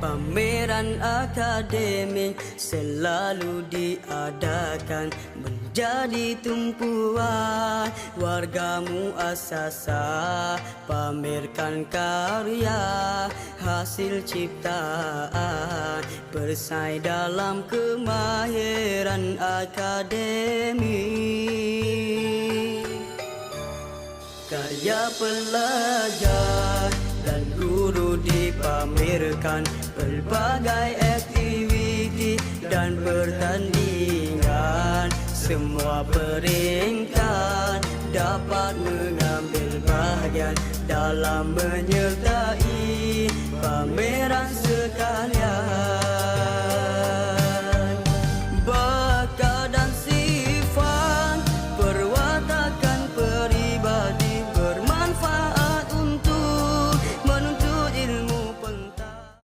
Pameran akademik selalu diadakan Menjadi tumpuan. Warga muasasa Pamerkan karya hasil ciptaan. Bersaing dalam kemahiran akademik Karya pelajar dan guru dipamerkan Pelbagai aktiviti dan pertandingan. Semua peringkat dapat mengambil bahagian Dalam menyertai pameran sekalian